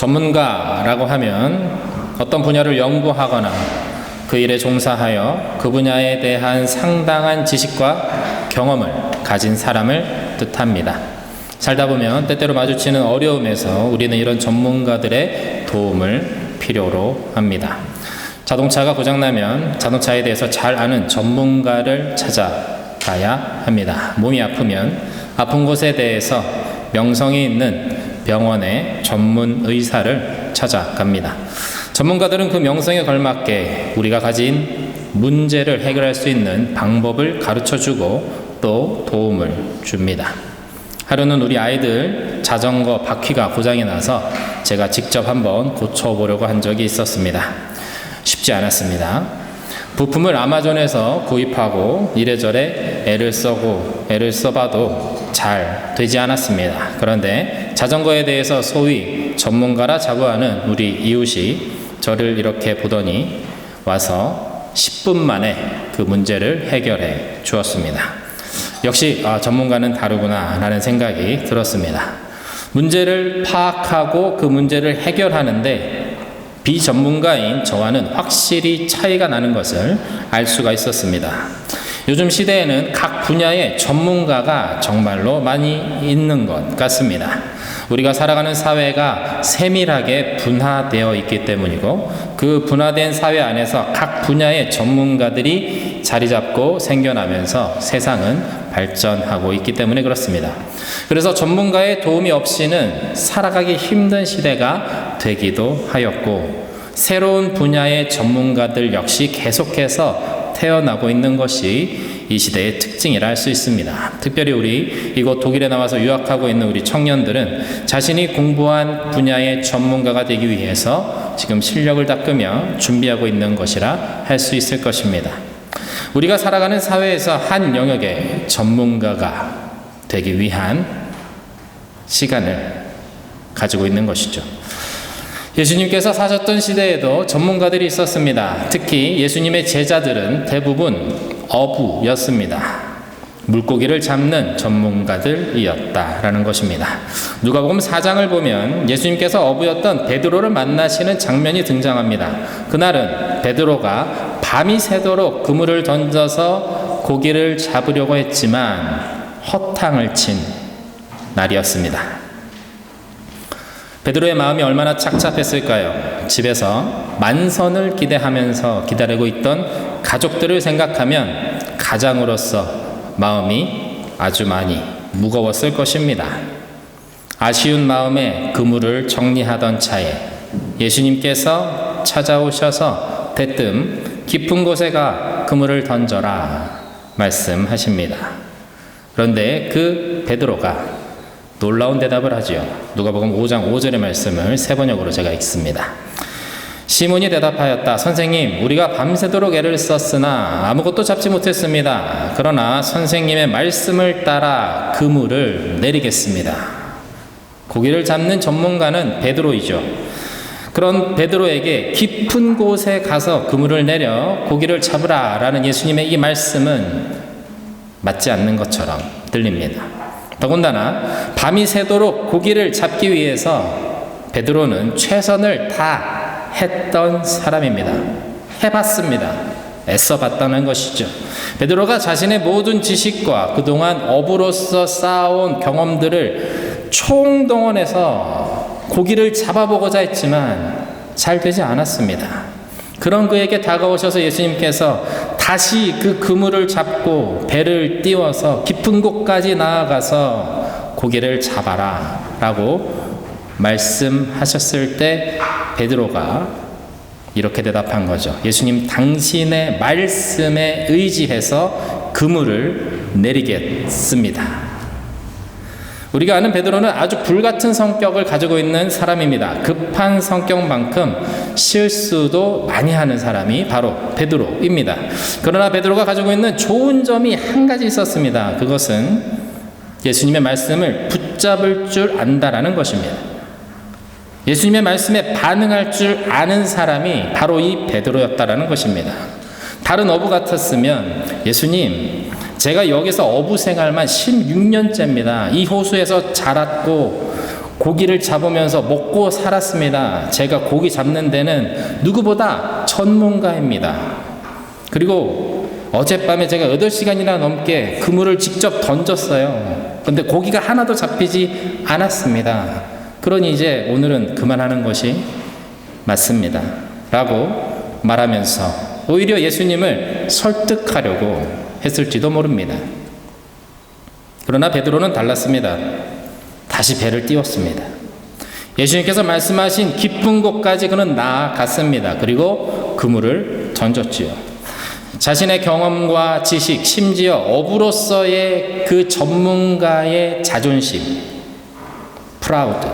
전문가라고 하면 어떤 분야를 연구하거나 그 일에 종사하여 그 분야에 대한 상당한 지식과 경험을 가진 사람을 뜻합니다. 살다 보면 때때로 마주치는 어려움에서 우리는 이런 전문가들의 도움을 필요로 합니다. 자동차가 고장나면 자동차에 대해서 잘 아는 전문가를 찾아가야 합니다. 몸이 아프면 아픈 곳에 대해서 명성이 있는 병원의 전문 의사를 찾아갑니다. 전문가들은 그 명성에 걸맞게 우리가 가진 문제를 해결할 수 있는 방법을 가르쳐 주고 또 도움을 줍니다. 하루는 우리 아이들 자전거 바퀴가 고장이 나서 제가 직접 한번 고쳐보려고 한 적이 있었습니다. 쉽지 않았습니다. 부품을 아마존에서 구입하고 이래저래 애를 써고 애를 써봐도 잘 되지 않았습니다. 그런데 자전거에 대해서 소위 전문가라 자부하는 우리 이웃이 저를 이렇게 보더니 와서 10분 만에 그 문제를 해결해 주었습니다. 역시 아, 전문가는 다르구나 라는 생각이 들었습니다. 문제를 파악하고 그 문제를 해결하는데 비전문가인 저와는 확실히 차이가 나는 것을 알 수가 있었습니다. 요즘 시대에는 각 분야의 전문가가 정말로 많이 있는 것 같습니다. 우리가 살아가는 사회가 세밀하게 분화되어 있기 때문이고 그 분화된 사회 안에서 각 분야의 전문가들이 자리 잡고 생겨나면서 세상은 발전하고 있기 때문에 그렇습니다. 그래서 전문가의 도움이 없이는 살아가기 힘든 시대가 되기도 하였고 새로운 분야의 전문가들 역시 계속해서 태어나고 있는 것이 이 시대의 특징이라 할 수 있습니다. 특별히 우리 이곳 독일에 나와서 유학하고 있는 우리 청년들은 자신이 공부한 분야의 전문가가 되기 위해서 지금 실력을 닦으며 준비하고 있는 것이라 할 수 있을 것입니다. 우리가 살아가는 사회에서 한 영역의 전문가가 되기 위한 시간을 가지고 있는 것이죠. 예수님께서 사셨던 시대에도 전문가들이 있었습니다. 특히 예수님의 제자들은 대부분 어부였습니다. 물고기를 잡는 전문가들이었다라는 것입니다. 누가복음 4장을 보면 예수님께서 어부였던 베드로를 만나시는 장면이 등장합니다. 그날은 베드로가 밤이 새도록 그물을 던져서 고기를 잡으려고 했지만 허탕을 친 날이었습니다. 베드로의 마음이 얼마나 착잡했을까요? 집에서 만선을 기대하면서 기다리고 있던 가족들을 생각하면 가장으로서 마음이 아주 많이 무거웠을 것입니다. 아쉬운 마음에 그물을 정리하던 차에 예수님께서 찾아오셔서 대뜸 깊은 곳에 가 그물을 던져라 말씀하십니다. 그런데 그 베드로가 놀라운 대답을 하지요. 누가복음 5장 5절의 말씀을 세 번역으로 제가 읽습니다. 시몬이 대답하였다. 선생님, 우리가 밤새도록 애를 썼으나 아무것도 잡지 못했습니다. 그러나 선생님의 말씀을 따라 그물을 내리겠습니다. 고기를 잡는 전문가는 베드로이죠. 그런 베드로에게 깊은 곳에 가서 그물을 내려 고기를 잡으라 라는 예수님의 이 말씀은 맞지 않는 것처럼 들립니다. 더군다나 밤이 새도록 고기를 잡기 위해서 베드로는 최선을 다 했던 사람입니다. 해봤습니다. 애써 봤다는 것이죠. 베드로가 자신의 모든 지식과 그동안 어부로서 쌓아온 경험들을 총동원해서 고기를 잡아보고자 했지만 잘 되지 않았습니다. 그런 그에게 다가오셔서 예수님께서 다시 그 그물을 잡고 배를 띄워서 깊은 곳까지 나아가서 고기를 잡아라 라고 말씀하셨을 때 베드로가 이렇게 대답한 거죠. 예수님 당신의 말씀에 의지해서 그물을 내리겠습니다. 우리가 아는 베드로는 아주 불같은 성격을 가지고 있는 사람입니다. 급한 성격만큼 실수도 많이 하는 사람이 바로 베드로입니다. 그러나 베드로가 가지고 있는 좋은 점이 한 가지 있었습니다. 그것은 예수님의 말씀을 붙잡을 줄 안다라는 것입니다. 예수님의 말씀에 반응할 줄 아는 사람이 바로 이 베드로였다라는 것입니다. 다른 어부 같았으면 예수님 제가 여기서 어부 생활만 16년째입니다. 이 호수에서 자랐고 고기를 잡으면서 먹고 살았습니다. 제가 고기 잡는 데는 누구보다 전문가입니다. 그리고 어젯밤에 제가 8시간이나 넘게 그물을 직접 던졌어요. 근데 고기가 하나도 잡히지 않았습니다. 그러니 이제 오늘은 그만하는 것이 맞습니다. 라고 말하면서 오히려 예수님을 설득하려고 했을지도 모릅니다. 그러나 베드로는 달랐습니다. 다시 배를 띄웠습니다. 예수님께서 말씀하신 깊은 곳까지 그는 나아갔습니다. 그리고 그물을 던졌지요. 자신의 경험과 지식, 심지어 어부로서의 그 전문가의 자존심, 프라우드,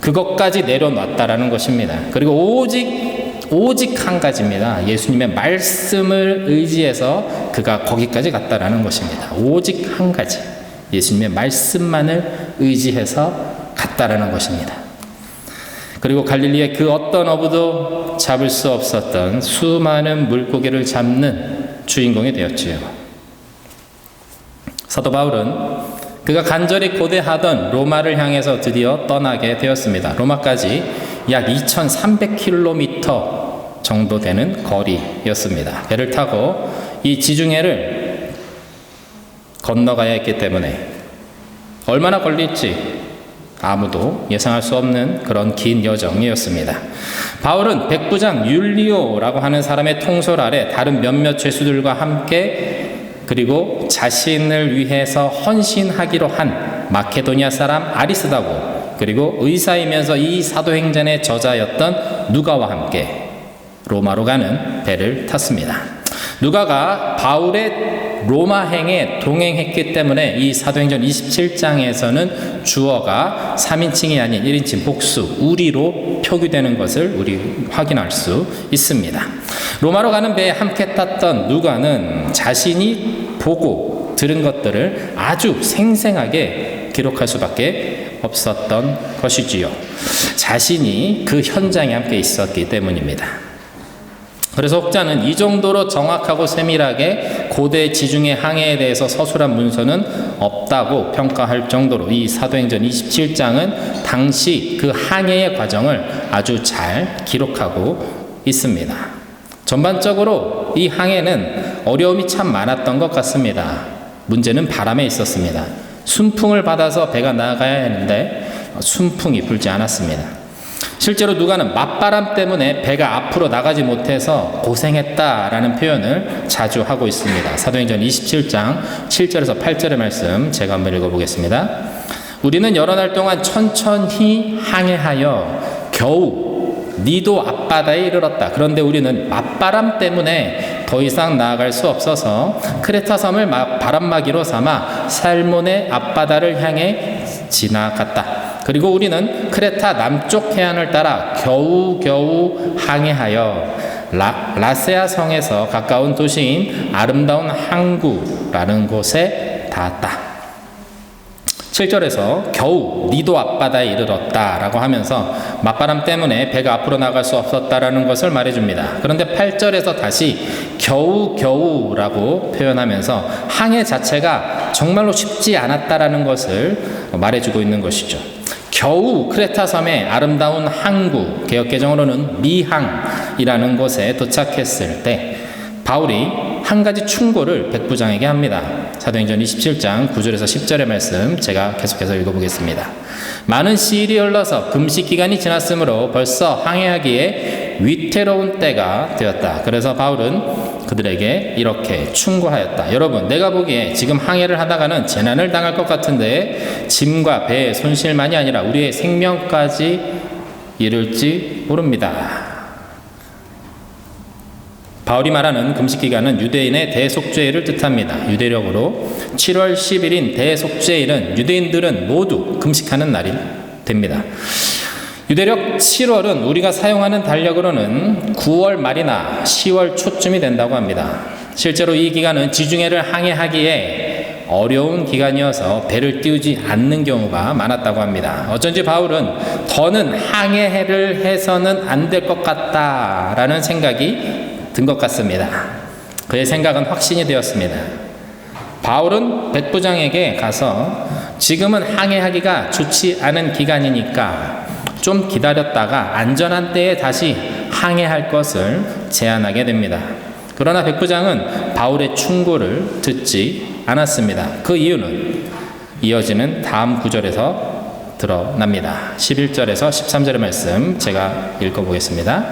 그것까지 내려놨다라는 것입니다. 그리고 오직, 오직 한 가지입니다. 예수님의 말씀을 의지해서 그가 거기까지 갔다라는 것입니다. 오직 한 가지. 예수님의 말씀만을 의지해서 갔다라는 것입니다. 그리고 갈릴리의 그 어떤 어부도 잡을 수 없었던 수많은 물고기를 잡는 주인공이 되었지요. 사도 바울은 그가 간절히 고대하던 로마를 향해서 드디어 떠나게 되었습니다. 로마까지 약 2,300km 정도 되는 거리였습니다. 배를 타고 이 지중해를 건너가야 했기 때문에 얼마나 걸릴지 아무도 예상할 수 없는 그런 긴 여정이었습니다. 바울은 백부장 율리오라고 하는 사람의 통솔 아래 다른 몇몇 죄수들과 함께 그리고 자신을 위해서 헌신하기로 한 마케도니아 사람 아리스다고 그리고 의사이면서 이 사도행전의 저자였던 누가와 함께 로마로 가는 배를 탔습니다. 누가가 바울의 로마행에 동행했기 때문에 이 사도행전 27장에서는 주어가 3인칭이 아닌 1인칭 복수, 우리로 표기되는 것을 우리 확인할 수 있습니다. 로마로 가는 배에 함께 탔던 누가는 자신이 보고 들은 것들을 아주 생생하게 기록할 수밖에 없었던 것이지요. 자신이 그 현장에 함께 있었기 때문입니다. 그래서 혹자는 이 정도로 정확하고 세밀하게 고대 지중해 항해에 대해서 서술한 문서는 없다고 평가할 정도로 이 사도행전 27장은 당시 그 항해의 과정을 아주 잘 기록하고 있습니다. 전반적으로 이 항해는 어려움이 참 많았던 것 같습니다. 문제는 바람에 있었습니다. 순풍을 받아서 배가 나가야 했는데 순풍이 불지 않았습니다. 실제로 누가는 맞바람 때문에 배가 앞으로 나가지 못해서 고생했다라는 표현을 자주 하고 있습니다. 사도행전 27장 7절에서 8절의 말씀 제가 한번 읽어보겠습니다. 우리는 여러 날 동안 천천히 항해하여 겨우 니도 앞바다에 이르렀다. 그런데 우리는 맞바람 때문에 더 이상 나아갈 수 없어서 크레타 섬을 바람막이로 삼아 살몬의 앞바다를 향해 지나갔다. 그리고 우리는 크레타 남쪽 해안을 따라 겨우겨우 항해하여 라, 라세아 성에서 가까운 도시인 아름다운 항구라는 곳에 닿았다. 7절에서 겨우 니도 앞바다에 이르렀다라고 하면서 맞바람 때문에 배가 앞으로 나갈 수 없었다라는 것을 말해줍니다. 그런데 8절에서 다시 겨우 겨우라고 표현하면서 항해 자체가 정말로 쉽지 않았다라는 것을 말해주고 있는 것이죠. 겨우 크레타 섬의 아름다운 항구 개혁 개정으로는 미항이라는 곳에 도착했을 때 바울이 한 가지 충고를 백부장에게 합니다. 사도행전 27장 9절에서 10절의 말씀 제가 계속해서 읽어보겠습니다. 많은 시일이 흘러서 금식 기간이 지났으므로 벌써 항해하기에 위태로운 때가 되었다. 그래서 바울은 그들에게 이렇게 충고하였다. 여러분, 내가 보기에 지금 항해를 하다가는 재난을 당할 것 같은데 짐과 배의 손실만이 아니라 우리의 생명까지 이를지 모릅니다. 바울이 말하는 금식 기간은 유대인의 대속죄일을 뜻합니다. 유대력으로 7월 10일인 대속죄일은 유대인들은 모두 금식하는 날이 됩니다. 유대력 7월은 우리가 사용하는 달력으로는 9월 말이나 10월 초쯤이 된다고 합니다. 실제로 이 기간은 지중해를 항해하기에 어려운 기간이어서 배를 띄우지 않는 경우가 많았다고 합니다. 어쩐지 바울은 더는 항해를 해서는 안 될 것 같다라는 생각이 든 것 같습니다. 그의 생각은 확신이 되었습니다. 바울은 백부장에게 가서 지금은 항해하기가 좋지 않은 기간이니까 좀 기다렸다가 안전한 때에 다시 항해할 것을 제안하게 됩니다. 그러나 백부장은 바울의 충고를 듣지 않았습니다. 그 이유는 이어지는 다음 구절에서 드러납니다. 11절에서 13절의 말씀 제가 읽어보겠습니다.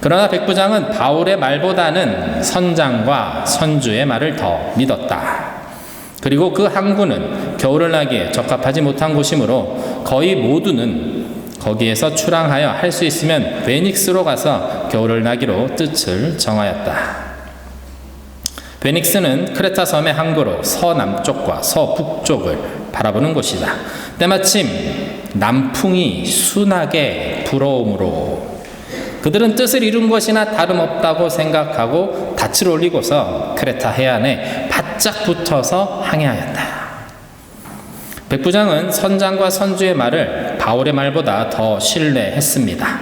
그러나 백부장은 바울의 말보다는 선장과 선주의 말을 더 믿었다. 그리고 그 항구는 겨울을 나기에 적합하지 못한 곳이므로 거의 모두는 거기에서 출항하여 할 수 있으면 베닉스로 가서 겨울을 나기로 뜻을 정하였다. 베닉스는 크레타 섬의 항구로 서남쪽과 서북쪽을 바라보는 곳이다. 때마침 남풍이 순하게 불어오므로 그들은 뜻을 이룬 것이나 다름없다고 생각하고 닻을 올리고서 크레타 해안에 바짝 붙어서 항해하였다. 백부장은 선장과 선주의 말을 바울의 말보다 더 신뢰했습니다.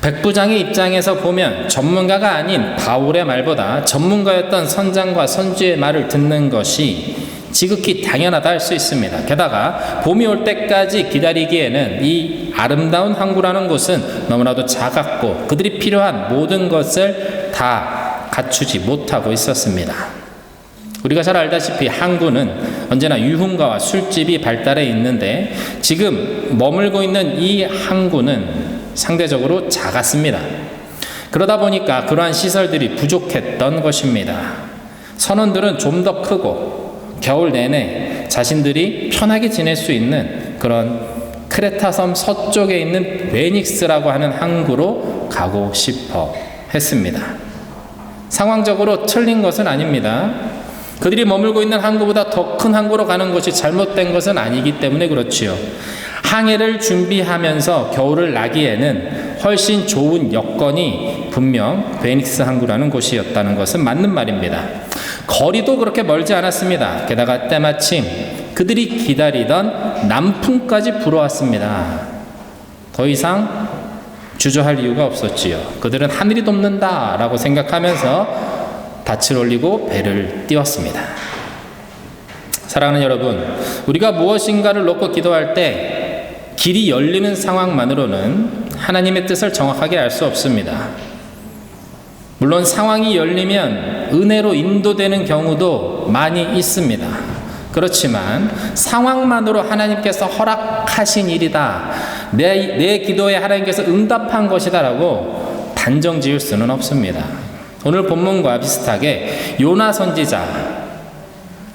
백부장의 입장에서 보면 전문가가 아닌 바울의 말보다 전문가였던 선장과 선주의 말을 듣는 것이 지극히 당연하다 할 수 있습니다. 게다가 봄이 올 때까지 기다리기에는 이 아름다운 항구라는 곳은 너무나도 작았고 그들이 필요한 모든 것을 다 갖추지 못하고 있었습니다. 우리가 잘 알다시피 항구는 언제나 유흥가와 술집이 발달해 있는데 지금 머물고 있는 이 항구는 상대적으로 작았습니다. 그러다 보니까 그러한 시설들이 부족했던 것입니다. 선원들은 좀 더 크고 겨울 내내 자신들이 편하게 지낼 수 있는 그런 크레타섬 서쪽에 있는 베닉스라고 하는 항구로 가고 싶어 했습니다. 상황적으로 틀린 것은 아닙니다. 그들이 머물고 있는 항구보다 더 큰 항구로 가는 것이 잘못된 것은 아니기 때문에 그렇지요. 항해를 준비하면서 겨울을 나기에는 훨씬 좋은 여건이 분명 베닉스 항구라는 곳이었다는 것은 맞는 말입니다. 거리도 그렇게 멀지 않았습니다. 게다가 때마침 그들이 기다리던 남풍까지 불어왔습니다. 더 이상 주저할 이유가 없었지요. 그들은 하늘이 돕는다라고 생각하면서 닻을 올리고 배를 띄웠습니다. 사랑하는 여러분, 우리가 무엇인가를 놓고 기도할 때 길이 열리는 상황만으로는 하나님의 뜻을 정확하게 알 수 없습니다. 물론 상황이 열리면 은혜로 인도되는 경우도 많이 있습니다. 그렇지만 상황만으로 하나님께서 허락하신 일이다. 내, 내 기도에 하나님께서 응답한 것이다라고 단정 지을 수는 없습니다. 오늘 본문과 비슷하게 요나 선지자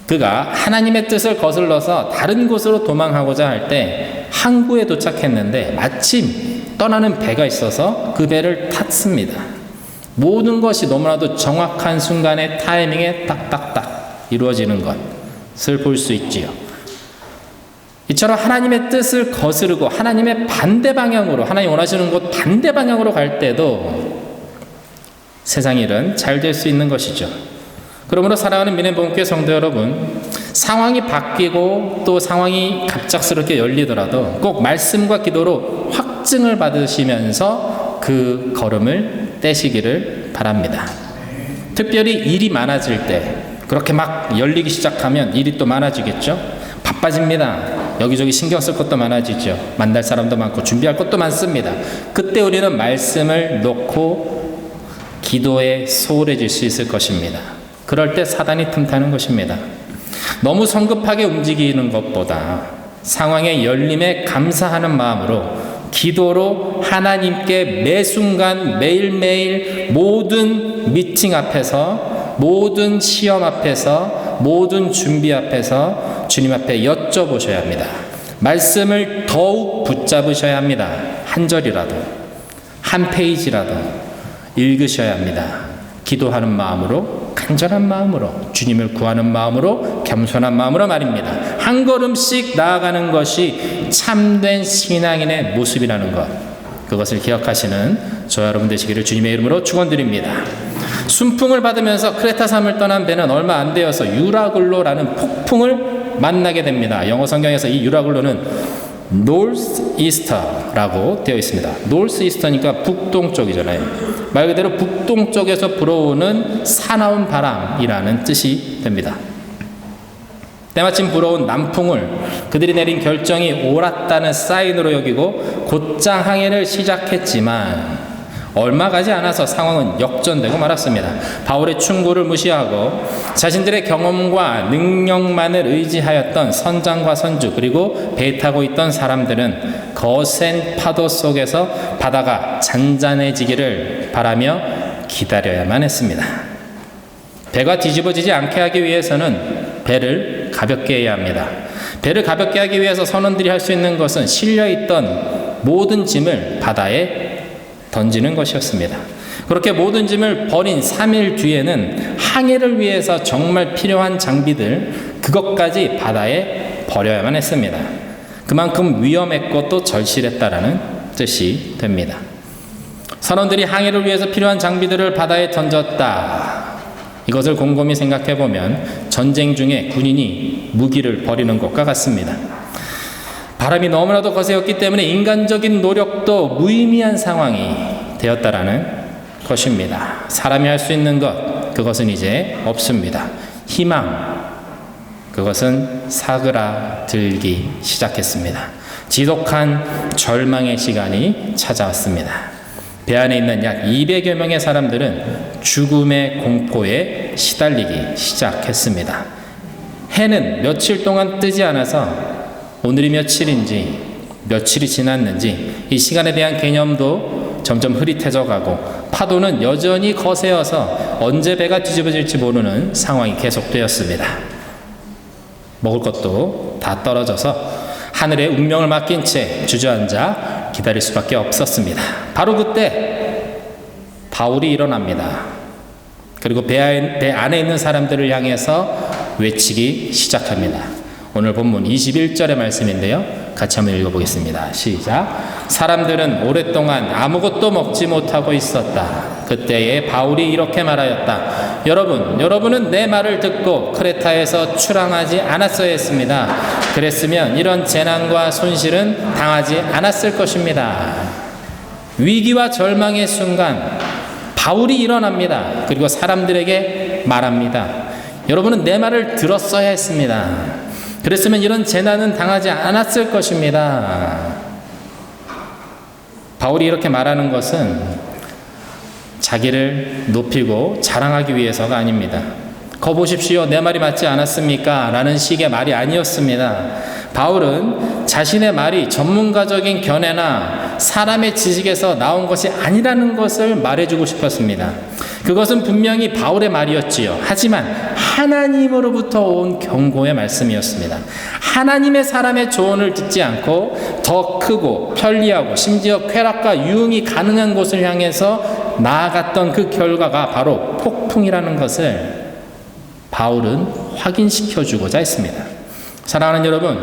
그가 하나님의 뜻을 거슬러서 다른 곳으로 도망하고자 할 때 항구에 도착했는데 마침 떠나는 배가 있어서 그 배를 탔습니다. 모든 것이 너무나도 정확한 순간에 타이밍에 딱딱딱 이루어지는 것을 볼 수 있지요. 이처럼 하나님의 뜻을 거스르고 하나님의 반대 방향으로 하나님 원하시는 곳 반대 방향으로 갈 때도 세상 일은 잘 될 수 있는 것이죠. 그러므로 사랑하는 민혜봉교 성도 여러분, 상황이 바뀌고 또 상황이 갑작스럽게 열리더라도 꼭 말씀과 기도로 확증을 받으시면서 그 걸음을 떼시기를 바랍니다. 특별히 일이 많아질 때 그렇게 막 열리기 시작하면 일이 또 많아지겠죠? 바빠집니다. 여기저기 신경 쓸 것도 많아지죠. 만날 사람도 많고 준비할 것도 많습니다. 그때 우리는 말씀을 놓고 기도에 소홀해질 수 있을 것입니다. 그럴 때 사단이 틈타는 것입니다. 너무 성급하게 움직이는 것보다 상황의 열림에 감사하는 마음으로 기도로 하나님께 매 순간 매일매일 모든 미팅 앞에서 모든 시험 앞에서 모든 준비 앞에서 주님 앞에 여쭤보셔야 합니다. 말씀을 더욱 붙잡으셔야 합니다. 한 절이라도 한 페이지라도 읽으셔야 합니다. 기도하는 마음으로 간절한 마음으로 주님을 구하는 마음으로 겸손한 마음으로 말입니다. 한 걸음씩 나아가는 것이 참된 신앙인의 모습이라는 것. 그것을 기억하시는 저 여러분 되시기를 주님의 이름으로 축원드립니다. 순풍을 받으면서 크레타 섬을 떠난 배는 얼마 안 되어서 유라글로라는 폭풍을 만나게 됩니다. 영어 성경에서 이 유라글로는 easter라고 되어 있습니다. easter니까 북동쪽이잖아요. 말 그대로 북동쪽에서 불어오는 사나운 바람이라는 뜻이 됩니다. 때마침 불어온 남풍을 그들이 내린 결정이 옳았다는 사인으로 여기고 곧장 항해를 시작했지만 얼마 가지 않아서 상황은 역전되고 말았습니다. 바울의 충고를 무시하고 자신들의 경험과 능력만을 의지하였던 선장과 선주 그리고 배 타고 있던 사람들은 거센 파도 속에서 바다가 잔잔해지기를 바라며 기다려야만 했습니다. 배가 뒤집어지지 않게 하기 위해서는 배를 가볍게 해야 합니다. 배를 가볍게 하기 위해서 선원들이 할 수 있는 것은 실려 있던 모든 짐을 바다에 던지는 것이었습니다. 그렇게 모든 짐을 버린 3일 뒤에는 항해를 위해서 정말 필요한 장비들 그것까지 바다에 버려야만 했습니다. 그만큼 위험했고 또 절실했다라는 뜻이 됩니다. 선원들이 항해를 위해서 필요한 장비들을 바다에 던졌다. 이것을 곰곰이 생각해 보면 전쟁 중에 군인이 무기를 버리는 것과 같습니다. 바람이 너무나도 거세였기 때문에 인간적인 노력도 무의미한 상황이 되었다라는 것입니다. 사람이 할 수 있는 것, 그것은 이제 없습니다. 희망, 그것은 사그라들기 시작했습니다. 지독한 절망의 시간이 찾아왔습니다. 배 안에 있는 약 200여 명의 사람들은 죽음의 공포에 시달리기 시작했습니다. 해는 며칠 동안 뜨지 않아서 오늘이 며칠인지 며칠이 지났는지 이 시간에 대한 개념도 점점 흐릿해져 가고 파도는 여전히 거세어서 언제 배가 뒤집어질지 모르는 상황이 계속되었습니다. 먹을 것도 다 떨어져서 하늘의 운명을 맡긴 채 주저앉아 기다릴 수밖에 없었습니다. 바로 그때 바울이 일어납니다. 그리고 배 안에 있는 사람들을 향해서 외치기 시작합니다. 오늘 본문 21절의 말씀인데요. 같이 한번 읽어보겠습니다. 시작. 사람들은 오랫동안 아무것도 먹지 못하고 있었다. 그때에 바울이 이렇게 말하였다. 여러분, 여러분은 내 말을 듣고 크레타에서 출항하지 않았어야 했습니다. 그랬으면 이런 재난과 손실은 당하지 않았을 것입니다. 위기와 절망의 순간, 바울이 일어납니다. 그리고 사람들에게 말합니다. 여러분은 내 말을 들었어야 했습니다. 그랬으면 이런 재난은 당하지 않았을 것입니다. 바울이 이렇게 말하는 것은 자기를 높이고 자랑하기 위해서가 아닙니다. 거 보십시오. 내 말이 맞지 않았습니까? 라는 식의 말이 아니었습니다. 바울은 자신의 말이 전문가적인 견해나 사람의 지식에서 나온 것이 아니라는 것을 말해주고 싶었습니다. 그것은 분명히 바울의 말이었지요. 하지만 하나님으로부터 온 경고의 말씀이었습니다. 하나님의 사람의 조언을 듣지 않고 더 크고 편리하고 심지어 쾌락과 유흥이 가능한 곳을 향해서 나아갔던 그 결과가 바로 폭풍이라는 것을 바울은 확인시켜 주고자 했습니다. 사랑하는 여러분,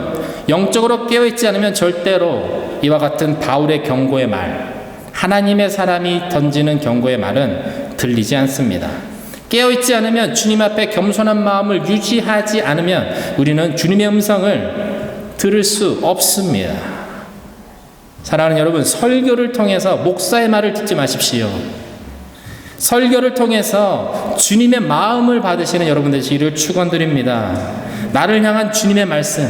영적으로 깨어있지 않으면 절대로 이와 같은 바울의 경고의 말, 하나님의 사람이 던지는 경고의 말은 들리지 않습니다. 깨어있지 않으면 주님 앞에 겸손한 마음을 유지하지 않으면 우리는 주님의 음성을 들을 수 없습니다. 사랑하는 여러분, 설교를 통해서 목사의 말을 듣지 마십시오. 설교를 통해서 주님의 마음을 받으시는 여러분 되시기를 축원드립니다. 나를 향한 주님의 말씀,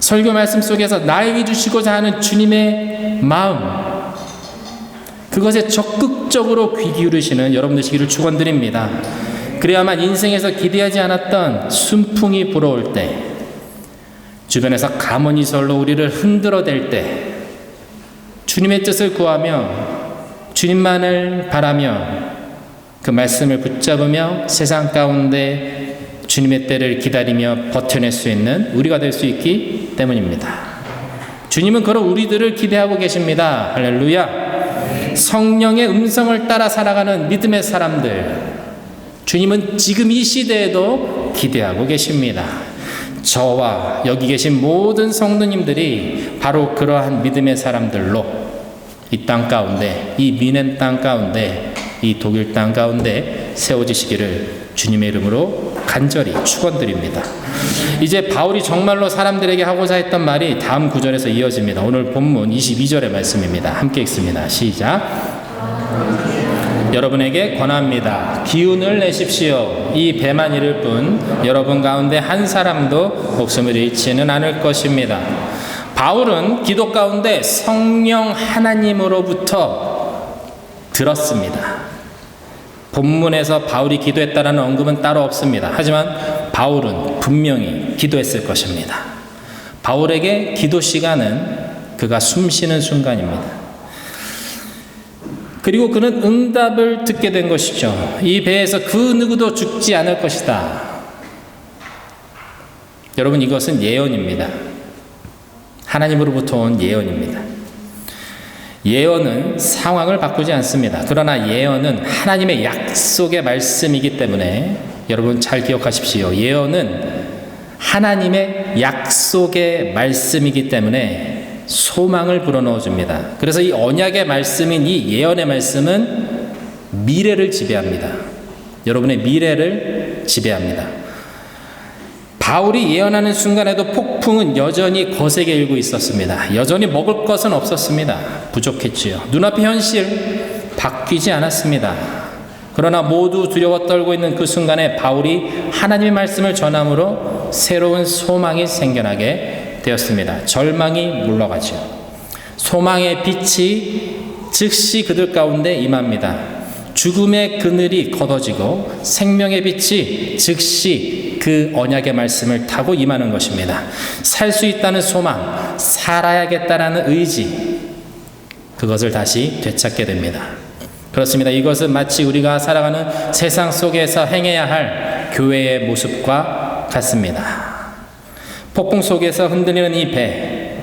설교 말씀 속에서 나에게 주시고자 하는 주님의 마음, 그것에 적극적으로 귀 기울이시는 여러분 되시기를 축원드립니다. 그래야만 인생에서 기대하지 않았던 순풍이 불어올 때, 주변에서 가문이설로 우리를 흔들어댈 때, 주님의 뜻을 구하며 주님만을 바라며 그 말씀을 붙잡으며 세상 가운데 주님의 때를 기다리며 버텨낼 수 있는 우리가 될 수 있기 때문입니다. 주님은 그런 우리들을 기대하고 계십니다. 할렐루야. 성령의 음성을 따라 살아가는 믿음의 사람들, 주님은 지금 이 시대에도 기대하고 계십니다. 저와 여기 계신 모든 성도님들이 바로 그러한 믿음의 사람들로 이 땅 가운데, 이 미넨 땅 가운데, 이 독일 땅 가운데 세워지시기를 주님의 이름으로 간절히 축원드립니다. 이제 바울이 정말로 사람들에게 하고자 했던 말이 다음 구절에서 이어집니다. 오늘 본문 22절의 말씀입니다. 함께 읽습니다. 시작. 여러분에게 권합니다. 기운을 내십시오. 이 배만 이를 뿐 여러분 가운데 한 사람도 목숨을 잃지는 않을 것입니다. 바울은 기도 가운데 성령 하나님으로부터 들었습니다. 본문에서 바울이 기도했다라는 언급은 따로 없습니다. 하지만 바울은 분명히 기도했을 것입니다. 바울에게 기도 시간은 그가 숨 쉬는 순간입니다. 그리고 그는 응답을 듣게 된 것이죠. 이 배에서 그 누구도 죽지 않을 것이다. 여러분 이것은 예언입니다. 하나님으로부터 온 예언입니다. 예언은 상황을 바꾸지 않습니다. 그러나 예언은 하나님의 약속의 말씀이기 때문에 여러분 잘 기억하십시오. 예언은 하나님의 약속의 말씀이기 때문에 소망을 불어넣어 줍니다. 그래서 이 언약의 말씀인 이 예언의 말씀은 미래를 지배합니다. 여러분의 미래를 지배합니다. 바울이 예언하는 순간에도 폭풍은 여전히 거세게 일고 있었습니다. 여전히 먹을 것은 없었습니다. 부족했지요. 눈앞의 현실 바뀌지 않았습니다. 그러나 모두 두려워 떨고 있는 그 순간에 바울이 하나님의 말씀을 전함으로 새로운 소망이 생겨나게 되었습니다. 절망이 물러가죠. 소망의 빛이 즉시 그들 가운데 임합니다. 죽음의 그늘이 걷어지고 생명의 빛이 즉시 그 언약의 말씀을 타고 임하는 것입니다. 살 수 있다는 소망, 살아야겠다라는 의지, 그것을 다시 되찾게 됩니다. 그렇습니다. 이것은 마치 우리가 살아가는 세상 속에서 행해야 할 교회의 모습과 같습니다. 폭풍 속에서 흔들리는 이 배,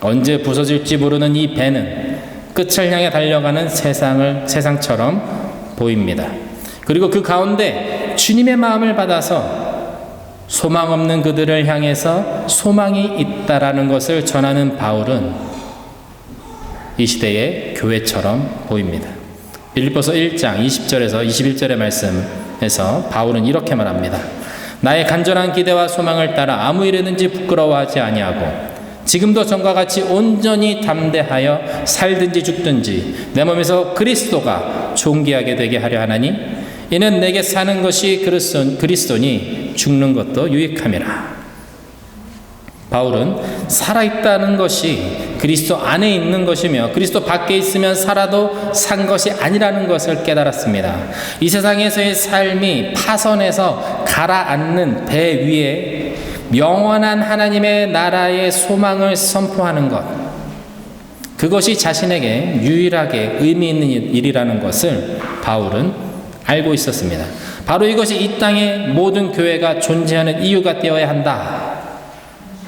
언제 부서질지 모르는 이 배는 끝을 향해 달려가는 세상을 세상처럼 보입니다. 그리고 그 가운데 주님의 마음을 받아서 소망 없는 그들을 향해서 소망이 있다라는 것을 전하는 바울은 이 시대의 교회처럼 보입니다. 빌립보서 1장 20절에서 21절의 말씀에서 바울은 이렇게 말합니다. 나의 간절한 기대와 소망을 따라 아무 일에든지 부끄러워하지 아니하고 지금도 전과 같이 온전히 담대하여 살든지 죽든지 내 몸에서 그리스도가 존귀하게 되게 하려 하나니 이는 내게 사는 것이 그리스도니 죽는 것도 유익함이라. 바울은 살아있다는 것이 그리스도 안에 있는 것이며 그리스도 밖에 있으면 살아도 산 것이 아니라는 것을 깨달았습니다. 이 세상에서의 삶이 파선에서 가라앉는 배 위에 영원한 하나님의 나라의 소망을 선포하는 것. 그것이 자신에게 유일하게 의미 있는 일이라는 것을 바울은 알고 있었습니다. 바로 이것이 이 땅의 모든 교회가 존재하는 이유가 되어야 한다.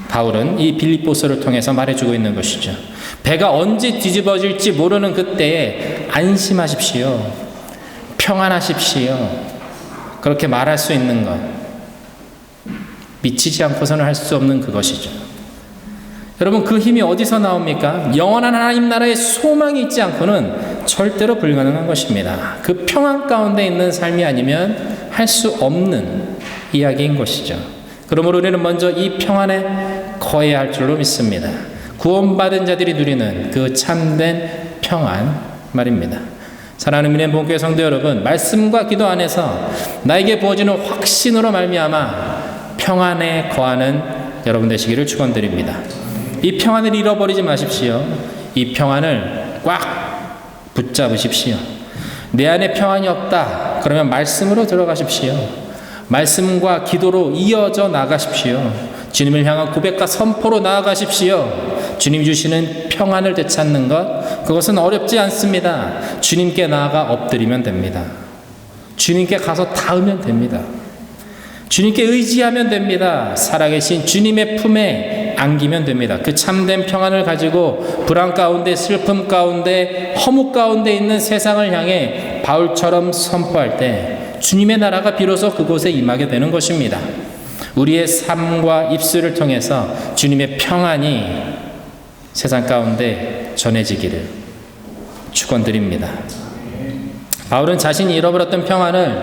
바울은 이 빌립보서를 통해서 말해주고 있는 것이죠. 배가 언제 뒤집어질지 모르는 그때에 안심하십시오. 평안하십시오. 그렇게 말할 수 있는 것. 미치지 않고서는 할 수 없는 그것이죠. 여러분, 그 힘이 어디서 나옵니까? 영원한 하나님 나라의 소망이 있지 않고는 절대로 불가능한 것입니다. 그 평안 가운데 있는 삶이 아니면 할 수 없는 이야기인 것이죠. 그러므로 우리는 먼저 이 평안에 거해야 할 줄로 믿습니다. 구원받은 자들이 누리는 그 참된 평안 말입니다. 사랑하는 민의 본교회 성도 여러분, 말씀과 기도 안에서 나에게 부어지는 확신으로 말미암아 평안에 거하는 여러분 되시기를 축원드립니다. 이 평안을 잃어버리지 마십시오. 이 평안을 꽉 붙잡으십시오. 내 안에 평안이 없다. 그러면 말씀으로 들어가십시오. 말씀과 기도로 이어져 나가십시오. 주님을 향한 고백과 선포로 나아가십시오. 주님 주시는 평안을 되찾는 것, 그것은 어렵지 않습니다. 주님께 나아가 엎드리면 됩니다. 주님께 가서 닿으면 됩니다. 주님께 의지하면 됩니다. 살아계신 주님의 품에 안기면 됩니다. 그 참된 평안을 가지고 불안 가운데, 슬픔 가운데, 허무 가운데 있는 세상을 향해 바울처럼 선포할 때 주님의 나라가 비로소 그곳에 임하게 되는 것입니다. 우리의 삶과 입술을 통해서 주님의 평안이 세상 가운데 전해지기를 축원드립니다. 바울은 자신이 잃어버렸던 평안을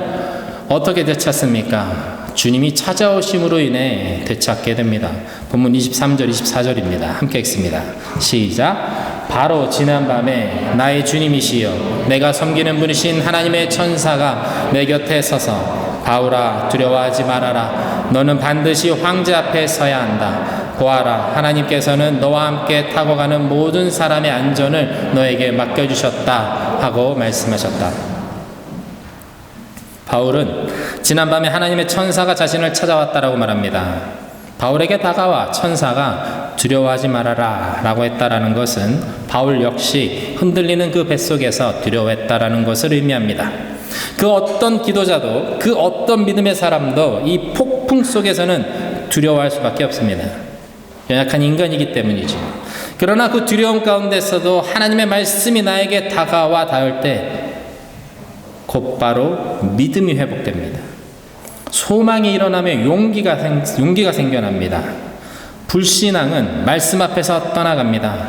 어떻게 되찾습니까? 주님이 찾아오심으로 인해 되찾게 됩니다. 본문 23절, 24절입니다. 함께 읽습니다. 시작. 바로 지난밤에 나의 주님이시여 내가 섬기는 분이신 하나님의 천사가 내 곁에 서서 바울아 두려워하지 말아라 너는 반드시 황제 앞에 서야 한다 보아라 하나님께서는 너와 함께 타고 가는 모든 사람의 안전을 너에게 맡겨 주셨다 하고 말씀하셨다 바울은 지난밤에 하나님의 천사가 자신을 찾아왔다라고 말합니다. 바울에게 다가와 천사가 두려워하지 말아라 라고 했다라는 것은 바울 역시 흔들리는 그 뱃속에서 두려워했다라는 것을 의미합니다. 그 어떤 기도자도 그 어떤 믿음의 사람도 이 폭풍 속에서는 두려워할 수밖에 없습니다. 연약한 인간이기 때문이죠. 그러나 그 두려움 가운데서도 하나님의 말씀이 나에게 다가와 닿을 때 곧바로 믿음이 회복됩니다. 소망이 일어나며 용기가, 생, 용기가 생겨납니다. 불신앙은 말씀 앞에서 떠나갑니다.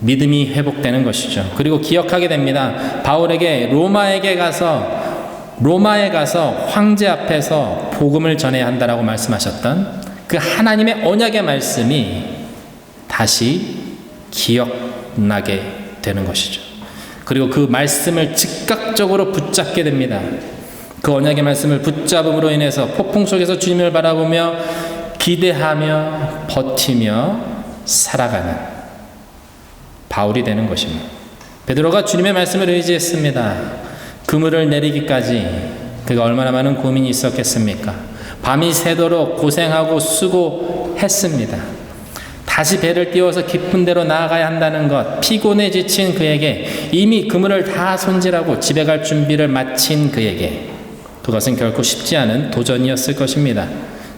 믿음이 회복되는 것이죠. 그리고 기억하게 됩니다. 바울에게 로마에게 가서 로마에 가서 황제 앞에서 복음을 전해야 한다라고 말씀하셨던 그 하나님의 언약의 말씀이 다시 기억나게 되는 것이죠. 그리고 그 말씀을 즉각적으로 붙잡게 됩니다. 그 언약의 말씀을 붙잡음으로 인해서 폭풍 속에서 주님을 바라보며 기대하며 버티며 살아가는 바울이 되는 것입니다. 베드로가 주님의 말씀을 의지했습니다. 그물을 내리기까지 그가 얼마나 많은 고민이 있었겠습니까? 밤이 새도록 고생하고 수고했습니다. 다시 배를 띄워서 깊은 데로 나아가야 한다는 것, 피곤해 지친 그에게 이미 그물을 다 손질하고 집에 갈 준비를 마친 그에게 그것은 결코 쉽지 않은 도전이었을 것입니다.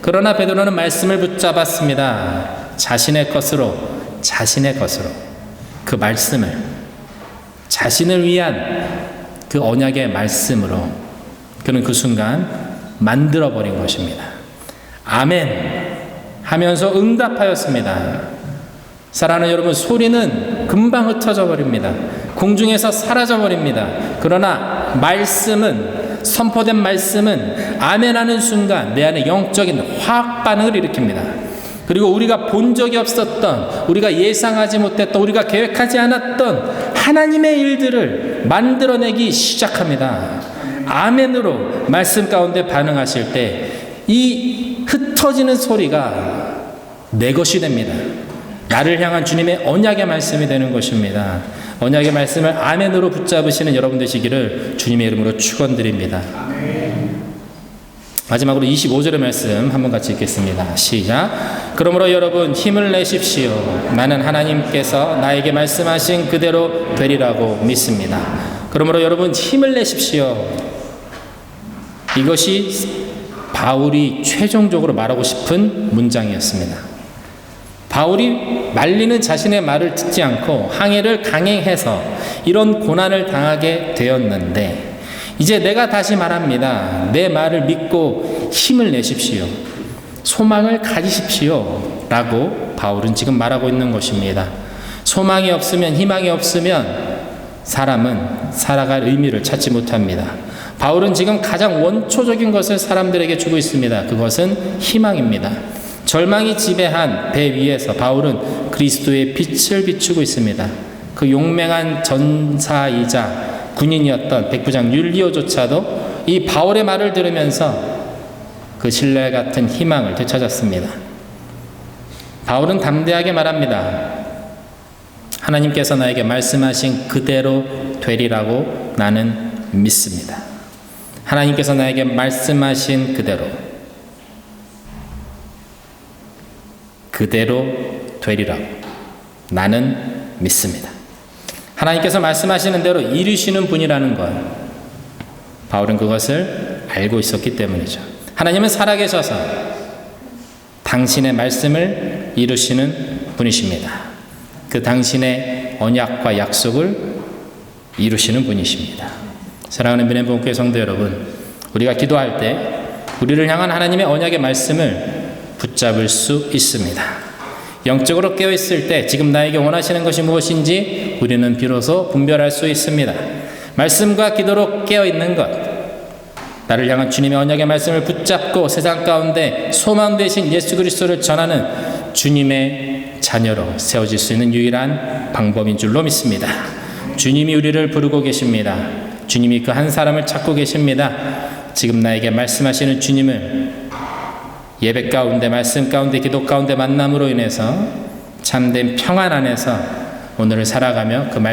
그러나 베드로는 말씀을 붙잡았습니다. 자신의 것으로, 자신의 것으로 그 말씀을 자신을 위한 그 언약의 말씀으로 그는 그 순간 만들어 버린 것입니다. 아멘 하면서 응답하였습니다. 사랑하는 여러분, 소리는 금방 흩어져 버립니다. 공중에서 사라져 버립니다. 그러나 말씀은 선포된 말씀은 아멘하는 순간 내 안에 영적인 화학 반응을 일으킵니다. 그리고 우리가 본 적이 없었던, 우리가 예상하지 못했던, 우리가 계획하지 않았던 하나님의 일들을 만들어내기 시작합니다. 아멘으로 말씀 가운데 반응하실 때 이 흩어지는 소리가 내 것이 됩니다. 나를 향한 주님의 언약의 말씀이 되는 것입니다. 언약의 말씀을 아멘으로 붙잡으시는 여러분 되시기를 주님의 이름으로 축원드립니다. 마지막으로 25절의 말씀 한번 같이 읽겠습니다. 시작. 그러므로 여러분 힘을 내십시오. 나는 하나님께서 나에게 말씀하신 그대로 되리라고 믿습니다. 그러므로 여러분 힘을 내십시오. 이것이 바울이 최종적으로 말하고 싶은 문장이었습니다. 바울이 말리는 자신의 말을 듣지 않고 항해를 강행해서 이런 고난을 당하게 되었는데 이제 내가 다시 말합니다. 내 말을 믿고 힘을 내십시오. 소망을 가지십시오. 라고 바울은 지금 말하고 있는 것입니다. 소망이 없으면, 희망이 없으면 사람은 살아갈 의미를 찾지 못합니다. 바울은 지금 가장 원초적인 것을 사람들에게 주고 있습니다. 그것은 희망입니다. 절망이 지배한 배 위에서 바울은 그리스도의 빛을 비추고 있습니다. 그 용맹한 전사이자 군인이었던 백부장 율리오조차도 이 바울의 말을 들으면서 그 신뢰 같은 희망을 되찾았습니다. 바울은 담대하게 말합니다. 하나님께서 나에게 말씀하신 그대로 되리라고 나는 믿습니다. 하나님께서 나에게 말씀하신 그대로 그대로 되리라고 나는 믿습니다. 하나님께서 말씀하시는 대로 이루시는 분이라는 것. 바울은 그것을 알고 있었기 때문이죠. 하나님은 살아계셔서 당신의 말씀을 이루시는 분이십니다. 그 당신의 언약과 약속을 이루시는 분이십니다. 사랑하는 비넨본교회 성도 여러분, 우리가 기도할 때 우리를 향한 하나님의 언약의 말씀을 붙잡을 수 있습니다. 영적으로 깨어 있을 때 지금 나에게 원하시는 것이 무엇인지 우리는 비로소 분별할 수 있습니다. 말씀과 기도로 깨어 있는 것, 나를 향한 주님의 언약의 말씀을 붙잡고 세상 가운데 소망 되신 예수 그리스도를 전하는 주님의 자녀로 세워질 수 있는 유일한 방법인 줄로 믿습니다. 주님이 우리를 부르고 계십니다. 주님이 그 한 사람을 찾고 계십니다. 지금 나에게 말씀하시는 주님을 예배 가운데, 말씀 가운데, 기도 가운데 만남으로 인해서 참된 평안 안에서 오늘을 살아가며 그 말.